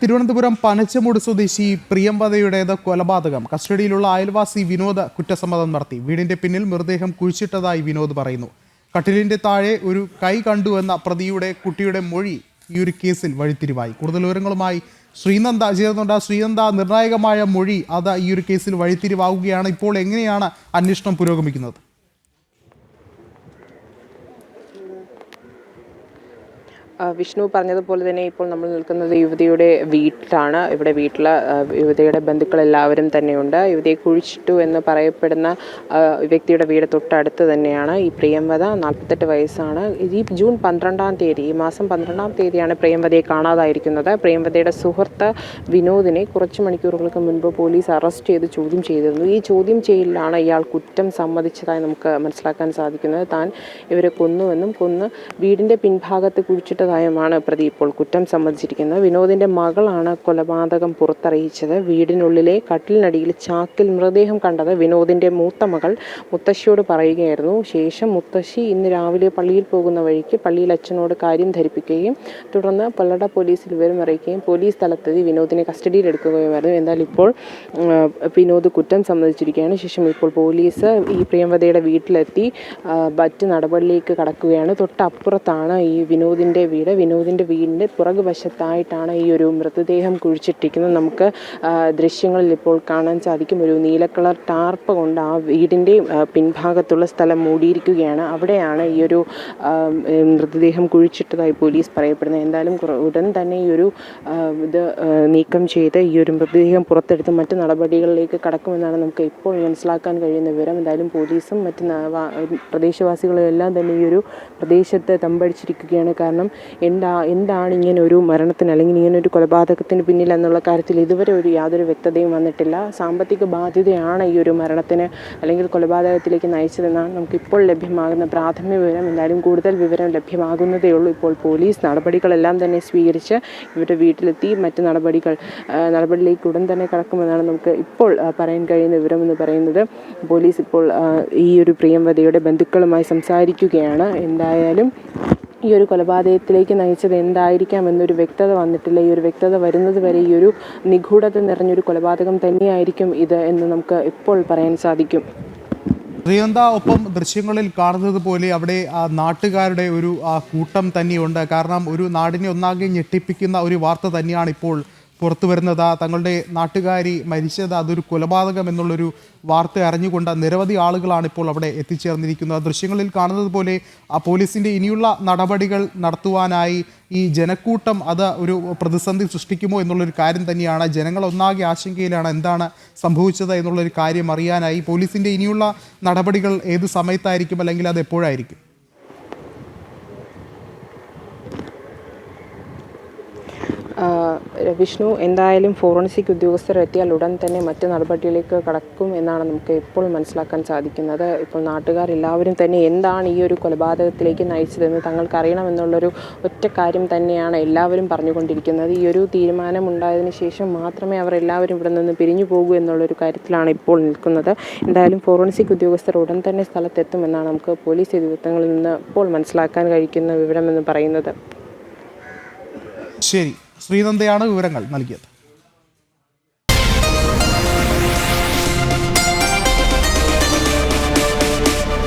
തിരുവനന്തപുരം പനച്ചമൂട് സ്വദേശി പ്രിയംവതയുടേത് കൊലപാതകം. കസ്റ്റഡിയിലുള്ള അയൽവാസി വിനോദ് കുറ്റസമ്മതം നടത്തി. വീടിന്റെ പിന്നിൽ മൃതദേഹം കുഴിച്ചിട്ടതായി വിനോദ് പറയുന്നു. കട്ടിലിന്റെ താഴെ ഒരു കൈ കണ്ടുവെന്ന പ്രതിയുടെ കുട്ടിയുടെ മൊഴി ഈ ഒരു കേസിൽ വഴിത്തിരിവായി. കൂടുതൽ വിവരങ്ങളുമായി ശ്രീനന്ദ ചേർന്നുണ്ട് ശ്രീനന്ദ നിർണായകമായ മൊഴി അത് ഈ ഒരു കേസിൽ വഴിത്തിരിവാകുകയാണ് ഇപ്പോൾ എങ്ങനെയാണ് അന്വേഷണം പുരോഗമിക്കുന്നത്? വിഷ്ണു പറഞ്ഞതുപോലെ തന്നെ ഇപ്പോൾ നമ്മൾ നിൽക്കുന്നത് യുവതിയുടെ വീട്ടിലാണ്. ഇവിടെ വീട്ടിൽ യുവതിയുടെ ബന്ധുക്കൾ എല്ലാവരും തന്നെയുണ്ട്. യുവതിയെ കുഴിച്ചിട്ടു എന്ന് പറയപ്പെടുന്ന വ്യക്തിയുടെ വീട് തൊട്ടടുത്ത് തന്നെയാണ്. ഈ പ്രിയംവത നാൽപ്പത്തെട്ട് വയസ്സാണ്. ഈ ജൂൺ പന്ത്രണ്ടാം തീയതി ഈ മാസം പന്ത്രണ്ടാം തീയതിയാണ് പ്രിയംവതയെ കാണാതായിരിക്കുന്നത്. പ്രിയംവതയുടെ സുഹൃത്ത് വിനോദിനെ കുറച്ച് മണിക്കൂറുകൾക്ക് മുൻപ് പോലീസ് അറസ്റ്റ് ചെയ്ത് ചോദ്യം ചെയ്തിരുന്നു. ഈ ചോദ്യം ചെയ്യലിലാണ് ഇയാൾ കുറ്റം സമ്മതിച്ചതായി നമുക്ക് മനസ്സിലാക്കാൻ സാധിക്കുന്നത്. താൻ ഇവരെ കൊന്നുവെന്നും കൊന്ന് വീടിന്റെ പിൻഭാഗത്ത് കുഴിച്ചിട്ടതായുമാണ് പ്രതി ഇപ്പോൾ കുറ്റം സമ്മതിച്ചിരിക്കുന്നത്. വിനോദിന്റെ മകളാണ് കൊലപാതകം പുറത്തറിയിച്ചത്. വീടിനുള്ളിലെ കട്ടിലിനടിയിൽ ചാക്കിൽ മൃതദേഹം കണ്ടത് വിനോദിന്റെ മൂത്ത മകൾ മുത്തശ്ശിയോട് പറയുകയായിരുന്നു. ശേഷം മുത്തശ്ശി ഇന്ന് രാവിലെ പള്ളിയിൽ പോകുന്ന വഴിക്ക് പള്ളിയിൽ അച്ഛനോട് കാര്യം ധരിപ്പിക്കുകയും തുടർന്ന് പല്ലട പോലീസിൽ വിവരം അറിയിക്കുകയും പോലീസ് സ്ഥലത്തെത്തി വിനോദിനെ കസ്റ്റഡിയിലെടുക്കുകയുമായിരുന്നു എന്നാൽ ഇപ്പോൾ വിനോദ് കുറ്റം സമ്മതിച്ചിരിക്കുകയാണ്. ശേഷം ഇപ്പോൾ പോലീസ് ഈ പ്രിയംവതയുടെ വീട്ടിലെത്തി മറ്റ് നടപടിയിലേക്ക് കടക്കുകയാണ്. തൊട്ടപ്പുറത്താണ് ഈ വിനോദിന്റെ വീട്. വിനോദിന്റെ വീടിന്റെ പുറകു വശത്തായിട്ടാണ് ഈ ഒരു മൃതദേഹം കുഴിച്ചിട്ടിരിക്കുന്നത്. നമുക്ക് ദൃശ്യങ്ങളിൽ ഇപ്പോൾ കാണാൻ സാധിക്കും. ഒരു നീല കളർ ടാർപ്പ് കൊണ്ട് ആ വീടിന്റെ പിൻഭാഗത്തുള്ള സ്ഥലം മൂടിയിരിക്കുകയാണ്. അവിടെയാണ് ഈ ഒരു മൃതദേഹം കുഴിച്ചിട്ടതായി പോലീസ് പറയപ്പെടുന്നത്. എന്തായാലും ഉടൻ തന്നെ ഈ ഒരു ഇത് നീക്കം ചെയ്ത് ഈ ഒരു മൃതദേഹം പുറത്തെടുത്ത് മറ്റ് നടപടികളിലേക്ക് കടക്കുമെന്നാണ് നമുക്ക് ഇപ്പോൾ മനസ്സിലാക്കാൻ കഴിയുന്ന വിവരം. എന്തായാലും പോലീസും മറ്റ് പ്രദേശവാസികളും എല്ലാം തന്നെ ഈ ഒരു പ്രദേശത്ത് തമ്പടിച്ചിരിക്കുകയാണ്. കാരണം എന്താ എന്താണ് ഇങ്ങനെ ഒരു മരണത്തിന് അല്ലെങ്കിൽ ഇങ്ങനെ ഒരു കൊലപാതകത്തിന് പിന്നിൽ എന്നുള്ള കാര്യത്തിൽ ഇതുവരെ ഒരു യാതൊരു വ്യക്തതയും വന്നിട്ടില്ല. സാമ്പത്തിക ബാധ്യതയാണ് ഈ ഒരു മരണത്തിന് അല്ലെങ്കിൽ കൊലപാതകത്തിലേക്ക് നയിച്ചതെന്നാണ് നമുക്കിപ്പോൾ ലഭ്യമാകുന്ന പ്രാഥമിക വിവരം. എന്തായാലും കൂടുതൽ വിവരം ലഭ്യമാകുന്നതേ ഉള്ളൂ. ഇപ്പോൾ പോലീസ് നടപടികളെല്ലാം തന്നെ സ്വീകരിച്ച് ഇവരുടെ വീട്ടിലെത്തി മറ്റ് നടപടികൾ നടപടിയിലേക്ക് ഉടൻ തന്നെ കടക്കുമെന്നാണ് നമുക്ക് ഇപ്പോൾ പറയാൻ കഴിയുന്ന വിവരം എന്ന് പറയുന്നത്. പോലീസ് ഇപ്പോൾ ഈ ഒരു പ്രിയംവതയുടെ ബന്ധുക്കളുമായി സംസാരിക്കുകയാണ്. എന്തായാലും ഈ ഒരു കൊലപാതകത്തിലേക്ക് നയിച്ചത് എന്തായിരിക്കാം എന്നൊരു വ്യക്തത വന്നിട്ടില്ല. ഈ ഒരു വ്യക്തത വരുന്നത് വരെ ഈ ഒരു നിഗൂഢത നിറഞ്ഞൊരു കൊലപാതകം തന്നെയായിരിക്കും ഇത് എന്ന് നമുക്ക് ഇപ്പോൾ പറയാൻ സാധിക്കും. പ്രിയന്ത ഒപ്പം ദൃശ്യങ്ങളിൽ കാണുന്നത് പോലെ അവിടെ നാട്ടുകാരുടെ ഒരു കൂട്ടം തന്നെയുണ്ട്. കാരണം ഒരു നാടിനെ ഒന്നാകെ ഞെട്ടിപ്പിക്കുന്ന ഒരു വാർത്ത തന്നെയാണ് ഇപ്പോൾ പുറത്തു വരുന്നതാ. തങ്ങളുടെ നാട്ടുകാരി മരിച്ചത് അതൊരു കൊലപാതകം എന്നുള്ളൊരു വാർത്ത അറിഞ്ഞുകൊണ്ട് നിരവധി ആളുകളാണ് ഇപ്പോൾ അവിടെ എത്തിച്ചേർന്നിരിക്കുന്നത്. ദൃശ്യങ്ങളിൽ കാണുന്നത് പോലെ ആ പോലീസിന്റെ ഇനിയുള്ള നടപടികൾ നടത്തുവാനായി ഈ ജനക്കൂട്ടം അത് ഒരു പ്രതിസന്ധി സൃഷ്ടിക്കുമോ എന്നുള്ളൊരു കാര്യം തന്നെയാണ്. ജനങ്ങൾ ഒന്നാകെ ആശങ്കയിലാണ് എന്താണ് സംഭവിച്ചത് എന്നുള്ളൊരു കാര്യം അറിയാനായി പോലീസിന്റെ ഇനിയുള്ള നടപടികൾ ഏത് സമയത്തായിരിക്കും അല്ലെങ്കിൽ അത് എപ്പോഴായിരിക്കും വിഷ്ണു എന്തായാലും ഫോറൻസിക് ഉദ്യോഗസ്ഥർ എത്തിയാൽ ഉടൻ തന്നെ മറ്റ് നടപടികളിലേക്ക് കടക്കും എന്നാണ് നമുക്ക് ഇപ്പോൾ മനസ്സിലാക്കാൻ സാധിക്കുന്നത്. ഇപ്പോൾ നാട്ടുകാർ എല്ലാവരും തന്നെ എന്താണ് ഈ ഒരു കൊലപാതകത്തിലേക്ക് നയിച്ചതെന്ന് തങ്ങൾക്ക് അറിയണമെന്നുള്ളൊരു ഒറ്റ കാര്യം തന്നെയാണ് എല്ലാവരും പറഞ്ഞുകൊണ്ടിരിക്കുന്നത്. ഈ ഒരു തീരുമാനം ഉണ്ടായതിനു ശേഷം മാത്രമേ അവർ എല്ലാവരും ഇവിടെ നിന്ന് പിരിഞ്ഞു പോകൂ എന്നുള്ളൊരു കാര്യത്തിലാണ് ഇപ്പോൾ നിൽക്കുന്നത്. എന്തായാലും ഫോറൻസിക് ഉദ്യോഗസ്ഥർ ഉടൻ തന്നെ സ്ഥലത്തെത്തുമെന്നാണ് നമുക്ക് പോലീസ് ഉദ്യോഗസ്ഥങ്ങളിൽ നിന്ന് ഇപ്പോൾ മനസ്സിലാക്കാൻ കഴിക്കുന്ന വിവരമെന്ന് പറയുന്നത്. ശരി. ശ്രീനന്ദയാണ് വിവരങ്ങൾ നൽകിയത്.